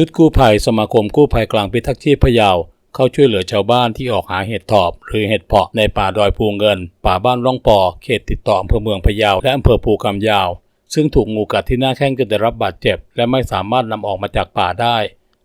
ชุดกู้ภัยสมาคมกู้ภัยกลางพิทักษ์ชีพพะเยาเข้าช่วยเหลือชาวบ้านที่ออกหาเห็ดถอบ หรือเห็ดเพาะในป่าดอยภูเงิน ป่าบ้านร่องปอเขตติดต่ออำเภอเมืองพะเยาและอำเภอภูกำยาว ซึ่งถูกงูกัดที่หน้าแข้งจนได้รับบาดเจ็บ และไม่สามารถนำออกมาจากป่าได้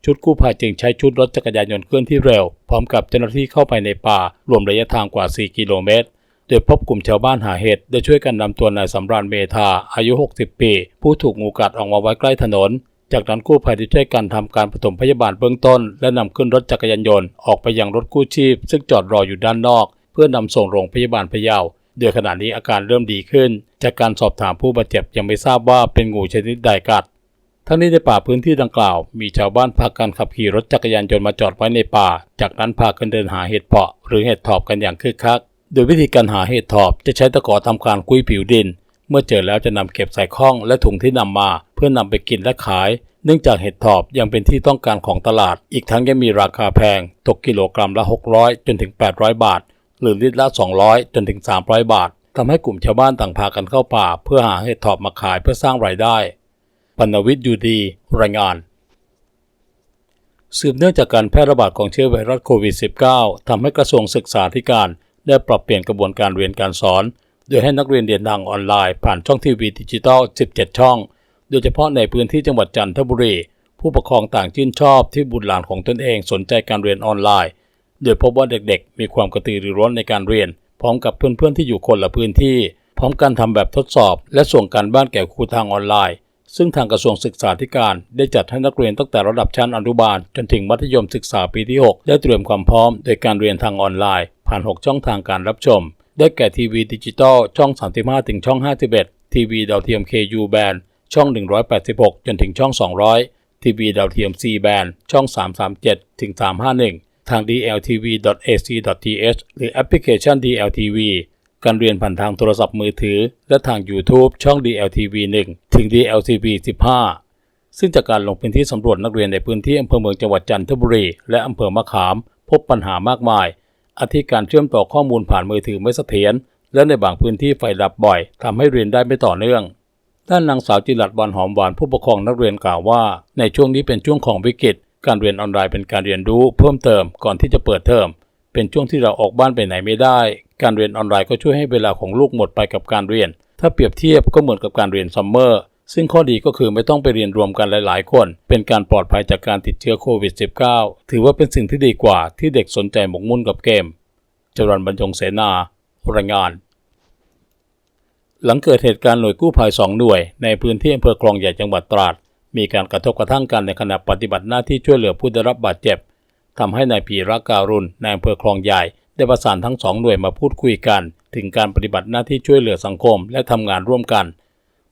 ชุดกู้ภัยจึงใช้ชุดรถจักรยานยนต์เคลื่อนที่เร็ว พร้อมกับเจ้าหน้าที่เข้าไปในป่า รวมระยะทางกว่า 4 กิโลเมตรโดยพบกลุ่มชาวบ้านหาเห็ดได้ช่วยกันนำตัวนายสำราญเมธาอายุ 60 ปี ผู้ถูกงูกัดออกมาไว้ใกล้ถนน จากนั้นกู้ภัยได้ช่วยกันทำการปฐมพยาบาลเบื้องต้น และนำขึ้นรถจักรยานยนต์ออกไปยังรถกู้ชีพ ซึ่งจอดรออยู่ด้านนอก เพื่อนำส่งโรงพยาบาลพะเยาโดยขณะนี้อาการเริ่มดีขึ้น จากการสอบถามผู้บาดเจ็บยังไม่ทราบว่าเป็นงูชนิดใดกัด ทั้งนี้ในป่าพื้นที่ดังกล่าว มีชาวบ้านพากันขับขี่รถจักรยานยนต์มาจอดไว้ในป่า จากนั้นพากันเดินหาเห็ดเพาะหรือเห็ดถอบกันอย่างคึกคัก โดยวิธีการหาเห็ดถอบจะใช้ตะกอทำการกุ้ยผิวดิน เมื่อเจอแล้วจะนำเก็บใส่ข้องและถุงที่นำมา เพื่อนำไปกินและขาย เนื่องจากเห็ดถอบยังเป็นที่ต้องการของตลาด อีกทั้งยังมีราคาแพง ตกกิโลกรัมละ 600 จนถึง 800 บาท หรือลิตรละ 200 จนถึง 300 บาททำให้กลุ่มชาวบ้านต่างพากันเข้าป่า เพื่อหาเห็ดถอบมาขายเพื่อสร้างรายได้ปัณวิทย์อยู่ดี รายงาน สืบเนื่องจากการแพร่ระบาดของเชื้อไวรัสโควิด -19 ทำให้กระทรวงศึกษาธิการ ได้ปรับเปลี่ยนกระบวนการเรียนการสอน โดยให้นักเรียนเรียนทางออนไลน์ผ่านช่องทีวีดิจิตอล 17 ช่อง โดยเฉพาะในพื้นที่จังหวัดจันทบุรี ผู้ปกครองต่างชื่นชอบที่บุตรหลานของตนเองสนใจการเรียนออนไลน์ โดยพบว่าเด็กๆ มีความกระตือรือร้นในการเรียน พร้อมกับเพื่อนๆที่อยู่คนละพื้นที่ พร้อมกันทำแบบทดสอบ และส่งการบ้านแก่ครูทางออนไลน์ ซึ่งทางกระทรวงศึกษาธิการได้จัดให้นักเรียนตั้งแต่ระดับชั้นอนุบาล จนถึงมัธยมศึกษาปีที่ 6 ได้เตรียมความพร้อมโดยการเรียนทางออนไลน์ ผ่าน 6 ช่องทางการรับชม ได้แก่ทีวีดิจิตอลช่อง 35 ถึงช่อง 51ทีวีดาวเทียม KU แบน ช่อง 186 จนถึงช่อง 200 ทีวีดาวเทียม C แบนช่อง 337 ถึง 351 ทาง dltv.ac.th หรือแอปพลิเคชัน DLTV การเรียนผ่านทางโทรศัพท์มือถือ และทาง YouTube ช่อง DLTV 1 ถึง DLTV 15 ซึ่งจากการลงพื้นที่สำรวจนักเรียนในพื้นที่อำเภอเมืองจังหวัดจันทบุรี และอำเภอมะขาม พบปัญหามากมาย อาทิการเชื่อมต่อข้อมูลผ่านมือถือไม่เสถียร และในบางพื้นที่ไฟดับบ่อยทำให้เรียนได้ไม่ต่อเนื่อง ด้านนางสาวจิรัตน์วันหอมหวานผู้ปกครองนักเรียนกล่าวว่า ในช่วงนี้เป็นช่วงของวิกฤต การเรียนออนไลน์เป็นการเรียนรู้เพิ่มเติมก่อนที่จะเปิดเทอมเป็นช่วงที่เราออกบ้านไปไหนไม่ได้ การเรียนออนไลน์ก็ช่วยให้เวลาของลูกหมดไปกับการเรียน ถ้าเปรียบเทียบก็เหมือนกับการเรียนซัมเมอร์ซึ่งข้อดีก็คือไม่ต้องไปเรียนรวมกันหลาย ๆ คน เป็นการปลอดภัยจากการติดเชื้อโควิด -19 ถือว่าเป็นสิ่งที่ดีกว่าที่เด็กสนใจหมกมุ่นกับเกมจรันบรรจงเสนารายงาน หลังเกิดเหตุการณ์หน่วยกู้ภัยสองหน่วย ในพื้นที่อำเภอคลองใหญ่จังหวัดตราด มีการกระทบกระทั่งกันในขณะปฏิบัติหน้าที่ช่วยเหลือผู้ได้รับบาดเจ็บทำให้นายพีระการุณในอำเภอคลองใหญ่ ได้ประสานทั้งสองหน่วยมาพูดคุยกัน ถึงการปฏิบัติหน้าที่ช่วยเหลือสังคม และทำงานร่วมกัน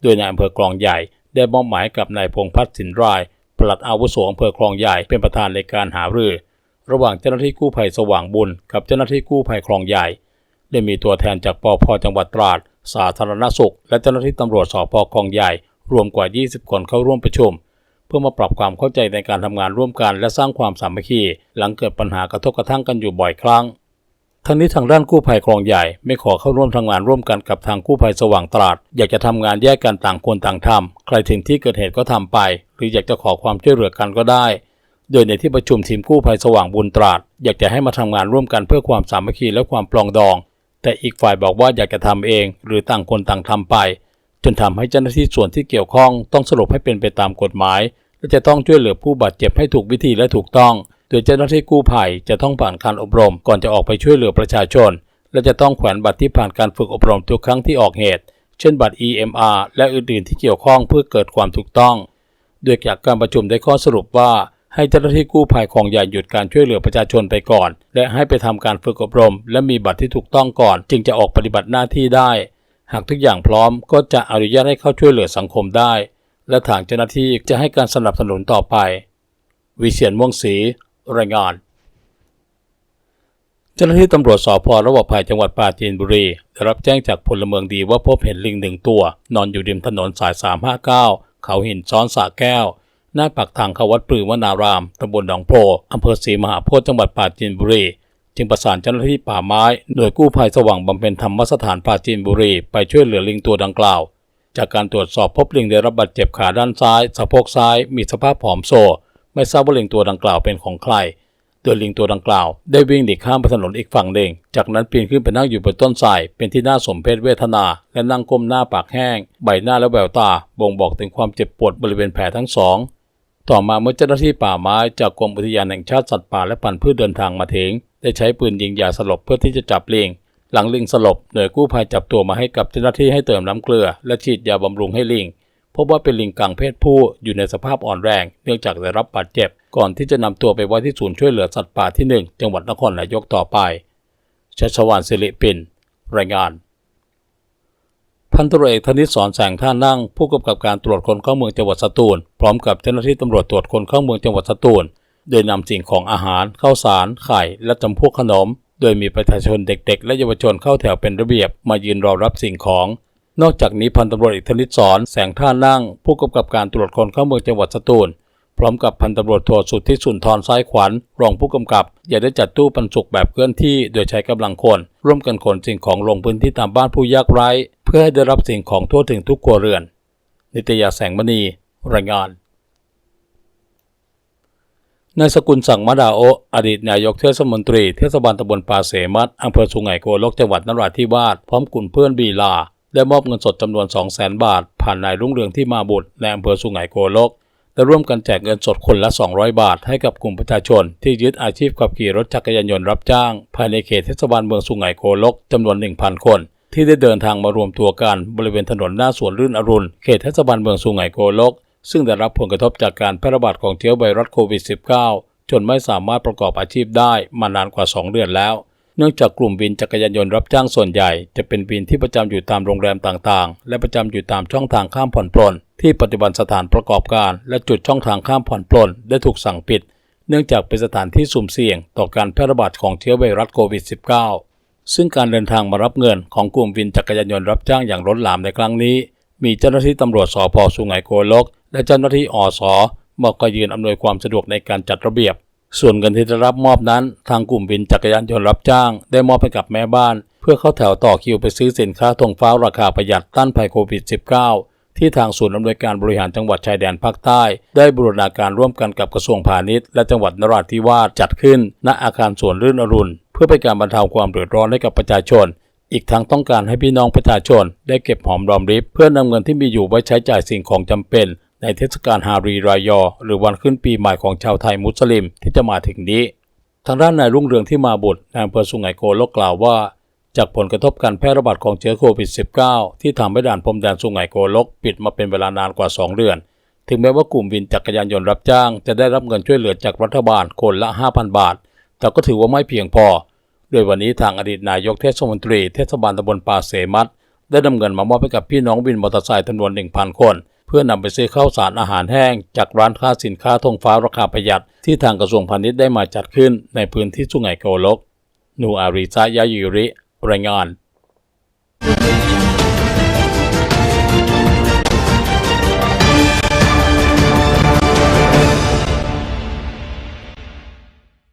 โดยนายอำเภอคลองใหญ่ได้มอบหมายกับนายพงพัฒน์สินรายปลัดอาวุโสอำเภอคลองใหญ่เป็นประธานในการหารือ ระหว่างเจ้าหน้าที่กู้ภัยสว่างบุญ กับเจ้าหน้าที่กู้ภัยคลองใหญ่ ได้มีตัวแทนจากปพจังหวัดตราด สาธารณสุข และเจ้าหน้าที่ตำรวจสพคลองใหญ่ รวมกว่า 20 คนเข้าร่วมประชุม เพื่อมาปรับความเข้าใจในการทำงานร่วมกันและสร้างความสามัคคี หลังเกิดปัญหากระทบกระทั่งกันอยู่บ่อยครั้งทั้งนี้ทางด้านกู้ภัยคลองใหญ่ไม่ขอเข้าร่วมทำงานร่วมกันกับทางกู้ภัยสว่างตราด อยากจะทำงานแยกกันต่างคนต่างทำใครถึงที่เกิดเหตุก็ทำไป หรืออยากจะขอความช่วยเหลือกันก็ได้ โดยในที่ประชุมทีมกู้ภัยสว่างบุญตราด อยากจะให้มาทำงานร่วมกันเพื่อความสามัคคีและความปลองดอง แต่อีกฝ่ายบอกว่าอยากจะทำเอง หรือต่างคนต่างทำไป จนทำให้เจ้าหน้าที่ส่วนที่เกี่ยวข้องต้องสรุปให้เป็นไปตามกฎหมาย และจะต้องช่วยเหลือผู้บาดเจ็บให้ถูกวิธีและถูกต้อง โดยเจ้าหน้าที่กู้ภัยจะต้องผ่านการอบรม ก่อนจะออกไปช่วยเหลือประชาชน และจะต้องแขวนบัตรที่ผ่านการฝึกอบรมทุกครั้งที่ออกเหตุ เช่นบัตร EMR และอื่นๆที่เกี่ยวข้องเพื่อเกิดความถูกต้อง โดยจากการประชุมได้ข้อสรุปว่า ให้เจ้าหน้าที่กู้ภัยของใหญ่หยุดการช่วยเหลือประชาชนไปก่อน และให้ไปทำการฝึกอบรม และมีบัตรที่ถูกต้องก่อน จึงจะออกปฏิบัติหน้าที่ได้ หากทุกอย่างพร้อมก็จะอนุญาตให้เข้าช่วยเหลือสังคมได้ และทางเจ้าหน้าที่จะให้การสนับสนุนต่อไป วิเชียนม่วงศรีรายงานเจ้าหน้าที่ตำรวจสพระบบภัยจังหวัดปราจีนบุรีได้รับแจ้งจากพลเมืองดีว่าพบเห็นลิงหนึ่งตัว นอนอยู่ริมถนนสาย 359 เขาหินซ้อนสาแก้ว หน้าปากทางเข้าวัดปรือวนารามตำบลหนองโพอำเภอศรีมหาโพธิ์จังหวัดปราจีนบุรี จึงประสานเจ้าหน้าที่ป่าไม้หน่วยกู้ภัยสว่างบำเพ็ญธรรมสถานปราจีนบุรี ไปช่วยเหลือลิงตัวดังกล่าว จากการตรวจสอบพบลิงได้รับบาดเจ็บขาด้านซ้าย สะโพกซ้าย มีสภาพผอมโซ ไม่ทราบว่าลิงตัวดังกล่าวเป็นของใครโดยลิงตัวดังกล่าวได้วิ่งหนีข้ามไปถนนอีกฝั่งหนึ่ง จากนั้นปีนขึ้นไปนั่งอยู่บนต้นไทรเป็นที่น่าสมเพชเวทนา และนั่งก้มหน้าปากแห้ง ใบหน้าและแววตา บ่งบอกถึงความเจ็บปวดบริเวณแผลทั้งสอง ต่อมาเมื่อเจ้าหน้าที่ป่าไม้จากกรมอุทยานแห่งชาติสัตว์ป่าและพันธุ์พืชเดินทางมาถึง ได้ใช้ปืนยิงยาสลบเพื่อที่จะจับลิง หลังลิงสลบหน่วยกู้ภัยจับตัวมาให้กับเจ้าหน้าที่ให้เติมน้ำเกลือ และฉีดยาบำรุงให้ลิงพบว่าเป็นลิงกังเพศผู้อยู่ในสภาพอ่อนแรง เนื่องจากได้รับบาดเจ็บ ก่อนที่จะนำตัวไปไว้ที่ศูนย์ช่วยเหลือสัตว์ป่าที่ 1 จังหวัดนครนายกต่อไปชัชวานสิริปินรายงาน พันตำรวจเอกธนิตสอนแสงท่านั่ง ผู้กำกับการตรวจคนเข้าเมืองจังหวัดสตูล พร้อมกับเจ้าหน้าที่ตำรวจตรวจคนเข้าเมืองจังหวัดสตูล โดยนำสิ่งของอาหารข้าวสาร ไข่ และจำพวกขนม โดยมีประชาชนเด็ก ๆ และเยาวชนเข้าแถวเป็นระเบียบ มายืนรอรับสิ่งของ นอกจากนี้พันตำรวจเอกธนิตสอนแสงท่านั่ง ผู้กำกับการตรวจคนเข้าเมืองจังหวัดสตูล พร้อมกับพันตำรวจโทสุทธิสุนทรซ้ายขวัญรองผู้กำกับอย่าได้จัดตู้ปันสุกแบบเคลื่อนที่ โดยใช้กำลังคน ร่วมกันขนสิ่งของลงพื้นที่ตามบ้านผู้ยากไร้ พื่อให้ได้รับสิ่งของทั่วถึงทุกครัวเรือน นิตยาแสงมณี รายงานนายสกุลสั่งมะดาโออดีตนายกเทศมนตรีเทศบาลตำบลป่าเสมัดอำเภอสุไหงโกลกจังหวัดนราธิวาสพร้อมกลุ่มเพื่อนบีลา ได้มอบเงินสดจำนวน 200,000บาท ผ่านนายรุ่งเรืองที่มาบุตรในอำเภอสุไหงโกลกและร่วมกันแจกเงินสดคนละ 200 บาท ให้กับกลุ่มประชาชน ที่ยึดอาชีพขับขี่รถจักรยานยนต์รับจ้าง ภายในเขตเทศบาลเมืองสุไหงโกลกจำนวน 1,000 คน ที่ได้เดินทางมารวมตัวกันบริเวณถนนหน้าสวนรื่นอรุณ เขตเทศบาลเมืองสุไหงโกลก ซึ่งได้รับผลกระทบจากการแพร่ระบาดของเชื้อไวรัสโควิด -19 จนไม่สามารถประกอบอาชีพได้มานานกว่า 2 เดือนแล้ว เนื่องจากกลุ่มวินจักรยานยนต์รับจ้างส่วนใหญ่ จะเป็นวินที่ประจำอยู่ตามโรงแรมต่างๆ และประจำอยู่ตามช่องทางข้ามผ่อนปลนที่ปัจจุบันสถานประกอบการ และจุดช่องทางข้ามผ่อนปลนได้ถูกสั่งปิด เนื่องจากเป็นสถานที่สุ่มเสี่ยง ต่อการแพร่ระบาดของเชื้อไวรัสโควิด -19 ซึ่งการเดินทางมารับเงินของกลุ่มวินจักรยานยนต์รับจ้างอย่างล้นหลามในครั้งนี้ มีเจ้าหน้าที่ตำรวจสพสุไหงโกลก และเจ้าหน้าที่อสมาคอยยืนอำนวยความสะดวกในการจัดระเบียบ ส่วนเงินที่ได้รับมอบนั้น ทางกลุ่มวินจักรยานยนต์รับจ้าง ได้มอบให้กับแม่บ้าน เพื่อเข้าแถวต่อคิวไปซื้อสินค้าธงฟ้าราคาประหยัดต้านภัยโควิด -19 ที่ทางศูนย์อำนวยการบริหารจังหวัดชายแดนภาคใต้ ได้บูรณาการร่วมกันกับกระทรวงพาณิชย์ และจังหวัดนราธิวาสจัดขึ้น ณอาคารสวนรื่นอรุณ พื่อเป็นการบรรเทาความเดือดร้อนให้กับประชาชน อีกทั้งต้องการให้พี่น้องประชาชน ได้เก็บหอมรอมริบเพื่อนำเงินที่มีอยู่ไว้ใช้จ่ายสิ่งของจำเป็น ในเทศกาลฮารีรายอ หรือวันขึ้นปีใหม่ของชาวไทยมุสลิมที่จะมาถึงนี้ ทางด้านนายรุ่งเรืองที่มาบุตรนายอำเภอสุไหงโกลกกล่าวว่า จากผลกระทบการแพร่ระบาดของเชื้อโควิด -19 ที่ทำให้ด่านพรมแดนสุไหงโกลกปิดมาเป็นเวลานานกว่า 2 เดือนถึงแม้ว่ากลุ่มวินจักรยานยนต์รับจ้าง จะได้รับเงินช่วยเหลือจากรัฐบาลคนละ 5,000 บาท แต่ก็ถือว่าไม่เพียงพอ โดยวันนี้ทางอดีตนายกเทศมนตรีเทศบาลตำบลป่าเสมัดได้นำเงินมามอบให้กับพี่น้องวินมอเตอร์ไซค์จำนวน 1,000 คน เพื่อนำไปซื้อข้าวสารอาหารแห้ง จากร้านค้าสินค้าธงฟ้าราคาประหยัด ที่ทางกระทรวงพาณิชย์ได้มาจัดขึ้นในพื้นที่สุไหงโกลก นูอาริซายายูริรายงาน